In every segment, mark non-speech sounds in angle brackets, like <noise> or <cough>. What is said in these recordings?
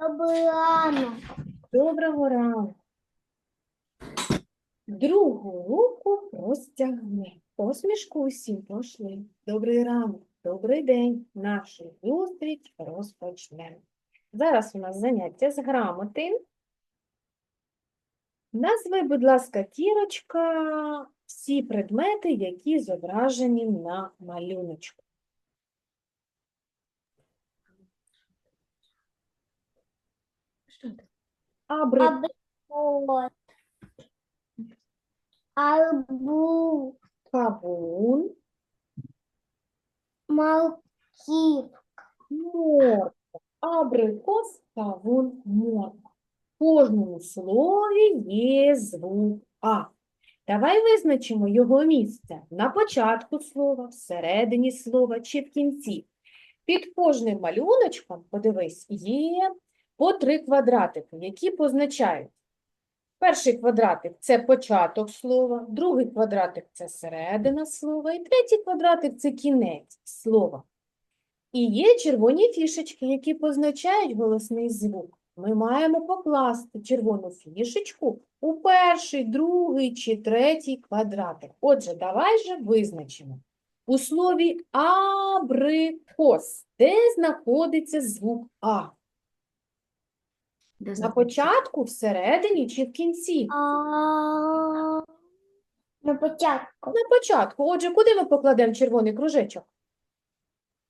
Добрий ранок. Доброго ранку. Другу руку простягни. Посмішку усім пошли. Добрий ранок, добрий день. Нашу зустріч розпочнемо. Зараз у нас заняття з грамоти. Назви, будь ласка, Кірочка, всі предмети, які зображені на малюночку. Что это? Абри, Абрикос. Арбуз. кавун, Морків. Морква. Абрикос, кавун, морква. В кожному слові є звук А. Давай визначимо його місце на початку слова, всередині слова чи в кінці. Під кожним малюночком, подивись, є по три квадратики, які позначають. Перший квадратик – це початок слова, другий квадратик – це середина слова, і третій квадратик – це кінець слова. І є червоні фішечки, які позначають голосний звук. Ми маємо покласти червону фішечку у перший, другий чи третій квадратик. Отже, давай же визначимо. У слові абрикос, де знаходиться звук А? Да, На початку, всередині чи в кінці? А... На початку. На початку. Отже, куди ми покладемо червоний кружечок?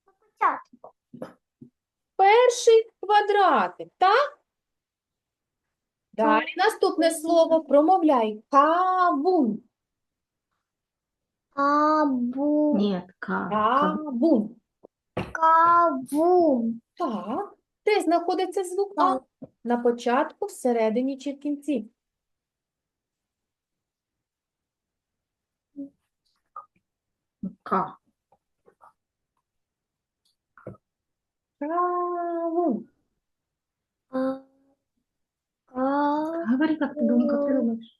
Початку. Перший квадратик, так? Далі наступне слово промовляй. Кавун. Абу. Нет, К. К. Кавун. Кавун. Так. Де знаходиться звук А? На початку, всередині чи в кінці? К. Кавун. А... Говори, как ты думаешь, как ты думаешь.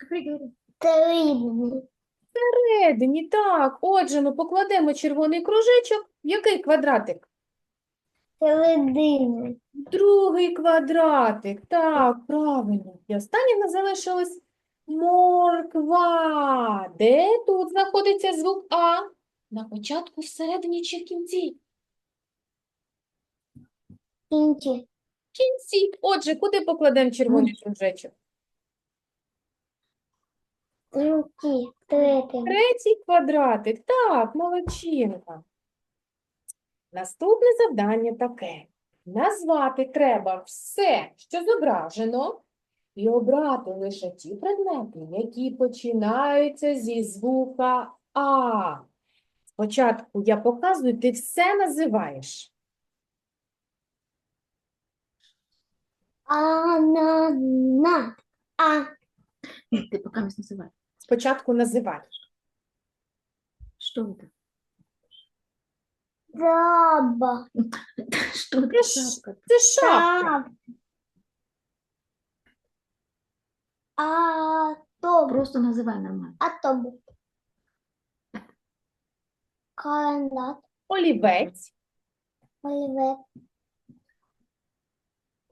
Говори, говори. Всередині, так. Отже, ми покладемо червоний кружечок. Який квадратик? Середини. Другий квадратик. Так, правильно. І останнє в нас залишилось морква. Де тут знаходиться звук А? На початку, всередині чи в кінці? Кінчі. В кінці. Отже, куди покладемо червоний кружечок? Руки. Третій. Третій квадратик. Так, молодчинка. Наступне завдання таке. Назвати треба все, що зображено, і обрати лише ті предмети, які починаються зі звука А. Спочатку я показую, ти все називаєш. Анана. А. Нет, ты пока не называй. Спочатку називаєш. Что это? Жаба. Что это? Це, ш- шапка? це шапка. Шап. Автобус. Просто называй нормально. Автобус. Карандат. Олівець. Олівець.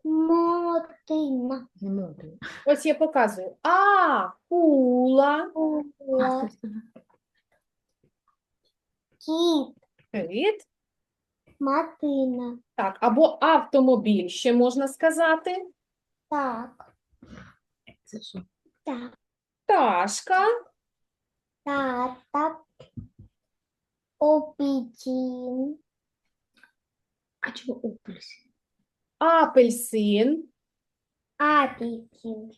Мотина. Не мокрый. Ось я показую. А, кула, Кула. А, стой, стой. Кіт. кит. Матина. Так, або автомобіль ще можна сказати. Так. Это что? Так. Пташка, Тата. Опітін. А чего опельсин? апельсин, Апітін.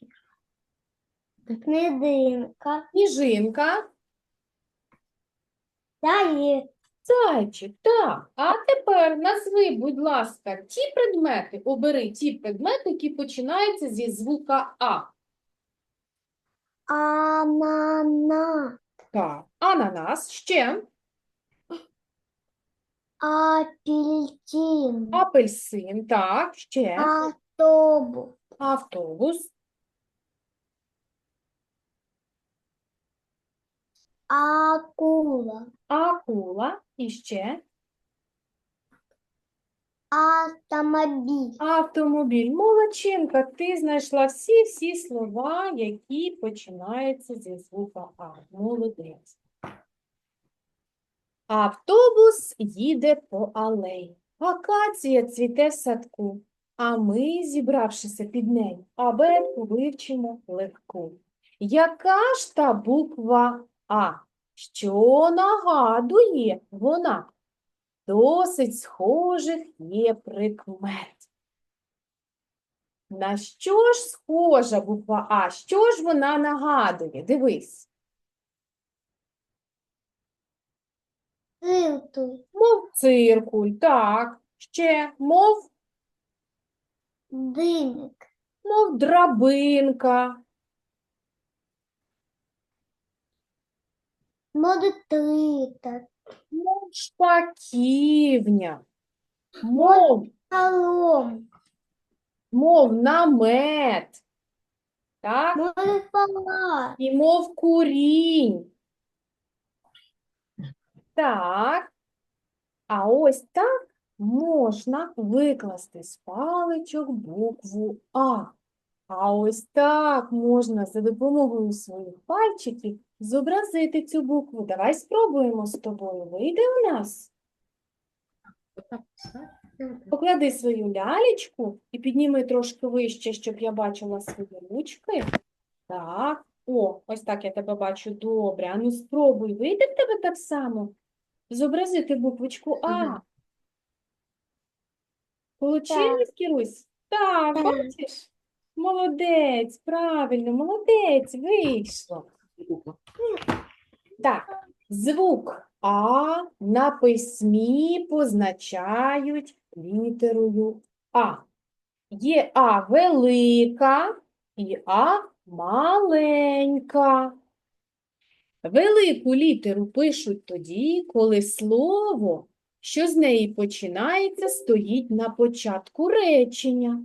Книдинка. сніжинка, Далі. Зайчик. Так, а тепер назви, будь ласка, ті предмети, обери ті предмети, які починаються зі звука А. Анана. Так, ананас, ще Апельсин. апельсин, так, ще Автобус. автобус, Акула. акула і ще Автомобіль. Автомобіль. Молодчинка, ти знайшла всі-всі слова, які починаються зі звука А. Молодець. Автобус їде по алеї. Акація цвіте в садку, а ми, зібравшися під нею, абетку вивчимо легку. Яка ж та буква А? Що нагадує вона? Досить схожих є прикмет. На що ж схожа буква А? Що ж вона нагадує? Дивись. Циркуль. Мов циркуль, так. Ще мов, Диник. мов драбинка, Мов шпаківня, мов, Колом. мов намет, так? Морфолад. І мов курінь. Так. А ось так можна викласти з паличок букву А. А ось так можна за допомогою своїх пальчиків зобразити цю букву. Давай спробуємо з тобою. Вийде у нас? Поклади свою лялечку і підніми трошки вище, щоб я бачила свої ручки. Так. О, ось так я тебе бачу. Добре. А ну спробуй. Вийде в тебе так само? Зобразити буквочку А. Получилось, Кірусь? Так, Так. бачиш? Молодець, правильно, молодець, вийшло. Буква. Так, звук А на письмі позначають літерою А. Є А велика і А маленька. Велику літеру пишуть тоді, коли слово, що з неї починається, стоїть на початку речення.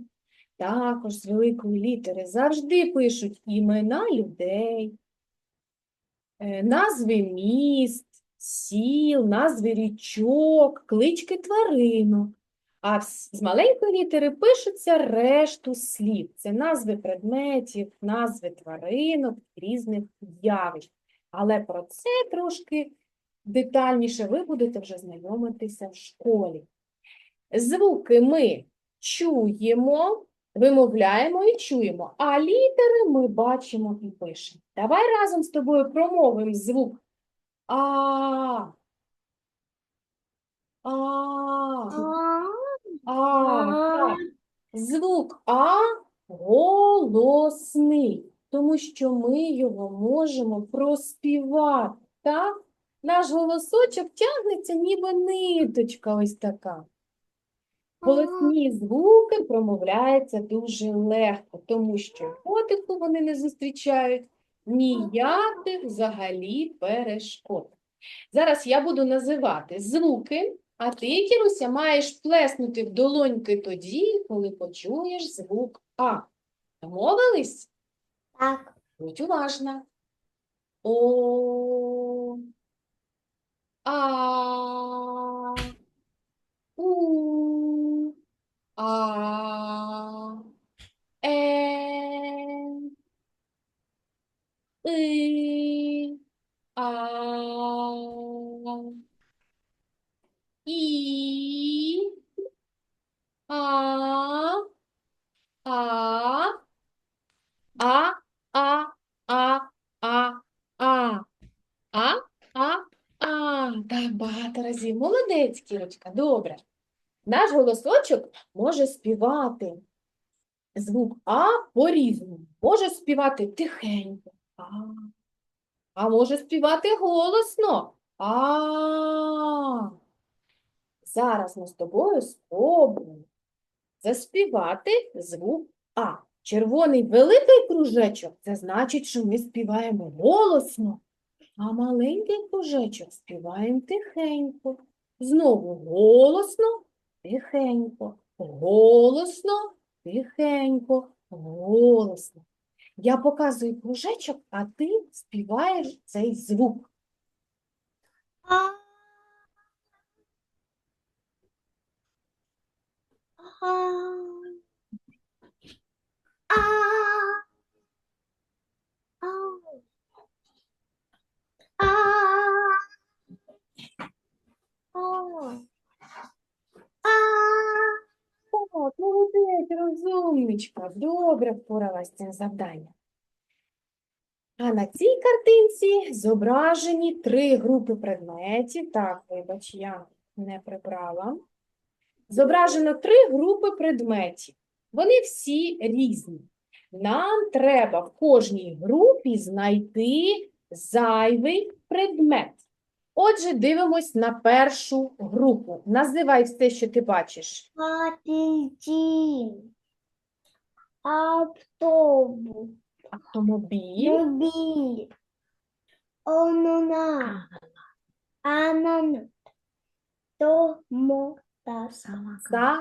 Також з великої літери завжди пишуть імена людей, назви міст, сіл, назви річок, клички тваринок. А з маленької літери пишуться решту слів. Це назви предметів, назви тваринок, різних явищ. Але про це трошки детальніше ви будете вже знайомитися в школі. Звуки ми чуємо, вимовляємо і чуємо, а літери ми бачимо і пишемо. Давай разом з тобою промовимо звук А. А. А. Звук А голосний, тому що ми його можемо проспівати. Так? Наш голосочок тягнеться, ніби ниточка ось така. Голосні звуки промовляються дуже легко, тому що потиху вони не зустрічають ніяких взагалі перешкод. Зараз я буду називати звуки, а ти, Кіруся, маєш плеснути в долоньки тоді, коли почуєш звук А. Домовились? Так. Будь уважна. О. А. У. А. Е. И. Багато разів. Молодець, Кірочка, добре. Наш голосочок може співати звук А по-різному. Може співати тихенько. А. А може співати голосно. А. Зараз ми з тобою спробуємо заспівати звук А. Червоний великий кружечок це значить, що ми співаємо голосно, а маленький кружечок співаємо тихенько. Знову голосно, тихенько, голосно, тихенько, голосно. Я показую кружечок, а ти співаєш цей звук. Розумничка. Добре впоралась з цим завданням. А на цій картинці зображені три групи предметів. Так, вибач, я не прибрала. Зображено три групи предметів. Вони всі різні. Нам треба в кожній групі знайти зайвий предмет. Отже, дивимось на першу групу. Називай все, що ти бачиш. Апельсин. Автобус. Автомобіль, Любить. Ананас. Ананас. Томатас.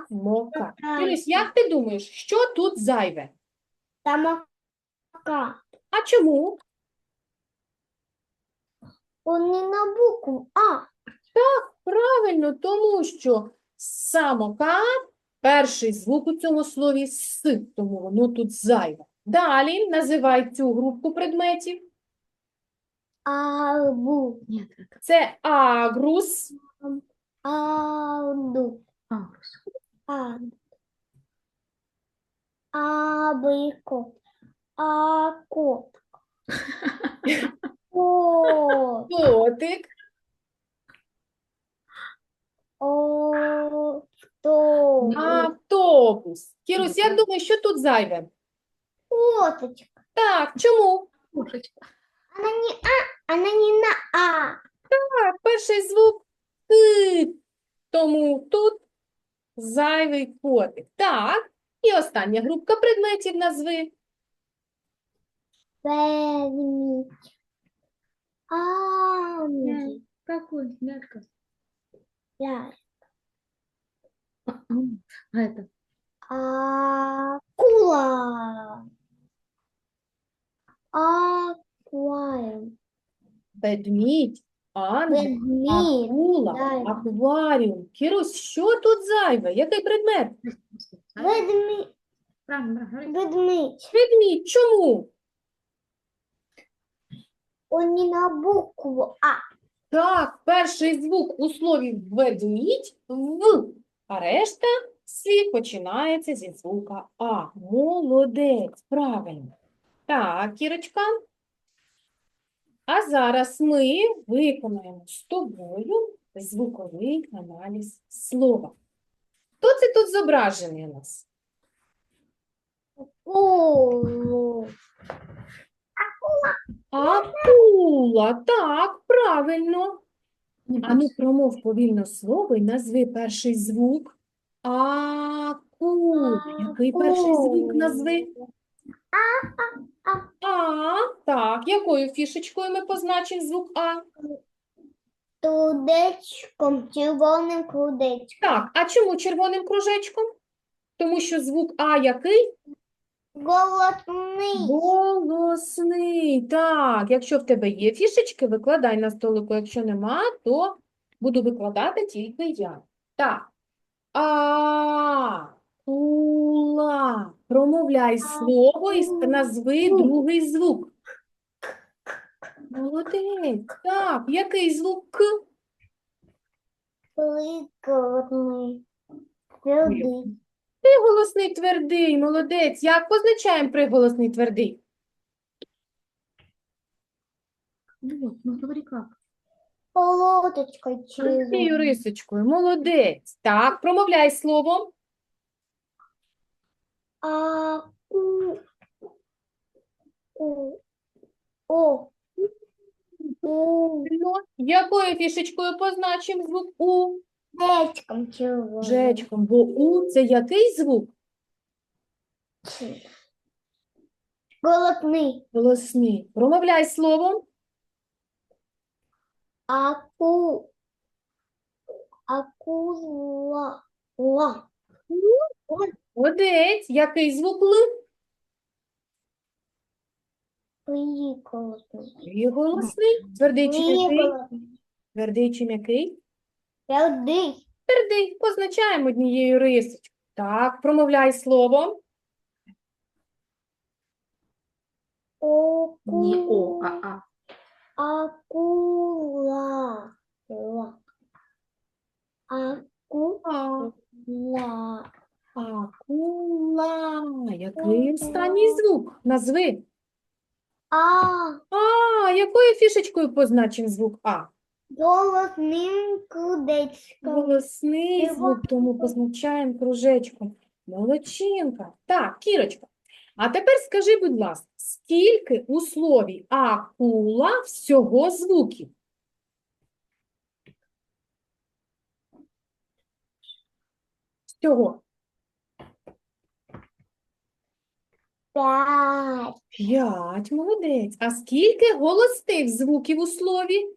Самокат. Так. Як ти думаєш, що тут зайве? Самокат. А чому? Он не на букву А. Правильно, тому що самокат, перший звук у цьому слові с, тому воно тут зайве. Далі називай цю групу предметів. Арбуз. Це агрус, Арду. Аурус. Ад. Абрикос. Акот. <laughs> О. Автобус. автобус. Кірусь, як думаєш, що тут зайве? Коточка. Так, чому? Она не А, она не на А. Так, перший звук К. Тому тут зайвий котик. Так, і остання групка предметів назви. Ведмідь. Ангел. Какой мягко. Я. А, это Акула. Аквариум. Ведмідь, ангел, Ведмідь. акула, зайве. акваріум. Кірусь, що тут зайве? Який предмет? Ведмідь. правильно. Ведмідь. Ведмідь, чому? Он не на букву А. Так, перший звук у слові ведмідь в, а решта слів починається зі звука А. Молодець, правильно. Так, Кірочка. А зараз ми виконаємо з тобою звуковий аналіз слова. Хто це тут зображений у нас? Акулу. Акула, так, правильно. Не А ну промов повільно слово і назви перший звук. Акула. Який перший звук назви? А, так, якою фішечкою ми позначимо звук А? Тудечком, червоним крудечком. Так, а чому червоним кружечком? Тому що звук А який? Голодний. Голосний. Так, якщо в тебе є фішечки, викладай на столику. Якщо нема, то буду викладати тільки я. Так. А, кула. Промовляй слово і назви другий звук. Молодець. Так, який звук К? Твердий. Приголосний твердий, молодець. Як позначаємо приголосний твердий? Вот, ну говори как. Полоточкою Цією рисочкою, молодець. Так, промовляй слово. А у у о у Якою фішечкою позначимо звук У? Дечком червоним. Жечком, бо У це який звук? Голодний. Голосний. Промовляй словом. Аку. Акула. Ла. Молодець. Який звук Л? Приголосний. Приголосний. Твердий чи м'який? Твердий чи м'який? Твердий. Твердий. Позначаємо однією рисочкою. Так, промовляй слово. Не О, а А. Акула. Акула. Акула. Який останній звук? Назви. А. А, якою фішечкою позначен звук А? Голосним кудечком. Голосний звук, тому позначаємо кружечком. Молодчинка. Так, Кірочка. А тепер скажи, будь ласка, скільки у слові акула всього звуків? Всього. П'ять. П'ять, молодець. А скільки голосних звуків у слові?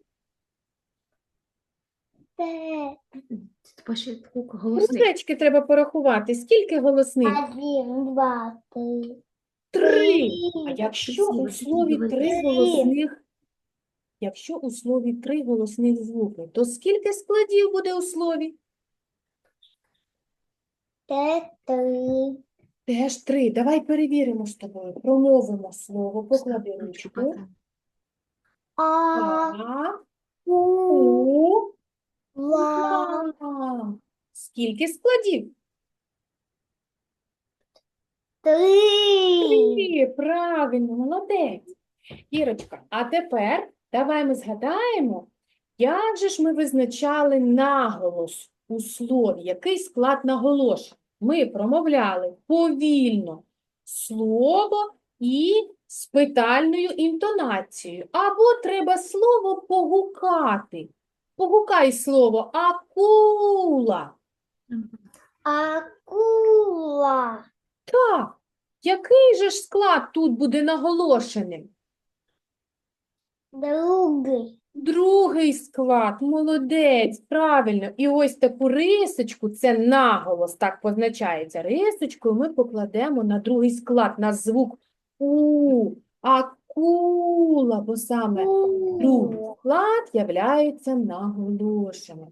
Кружечки треба порахувати. Скільки голосних? Один, два, три. Три. А якщо у слові три голосних, якщо у слові три голосних звуки, то скільки складів буде у слові? Три. Теж три. Давай перевіримо з тобою. Промовимо слово, поклади Ручку ручку. А. А, У. Ла. Скільки складів? Три. Три. Правильно, молодець. Ірочка, а тепер давай ми згадаємо, як же ж ми визначали наголос у слові, який склад наголошень. Ми промовляли повільно слово і з питальною інтонацією. Або треба слово погукати. Погукай слово акула. Акула. Так, який же ж склад тут буде наголошеним? Другий. Другий склад, молодець, правильно. І ось таку рисочку, це наголос, так позначається. Рисочкою ми покладемо на другий склад, на звук У, акула, бо саме другий склад являється наголошеним.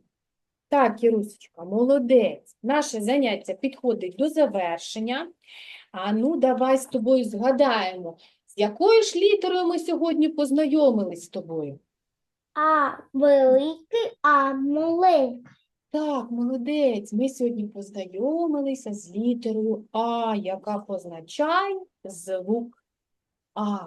Так, Кірусечка, молодець. Наше заняття підходить до завершення. А ну, давай з тобою згадаємо, з якою ж літерою ми сьогодні познайомились з тобою? А великий, а маленький. Так, молодець. Ми сьогодні познайомилися з літерою А, яка позначає звук А.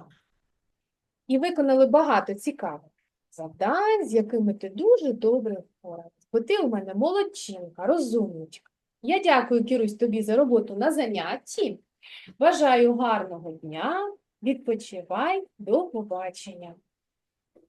І виконали багато цікавих завдань, з якими ти дуже добре впоралась. Бо ти у мене молодчинка, розумничка. Я дякую, Кірусь, тобі за роботу на занятті. Бажаю гарного дня. Відпочивай. До побачення.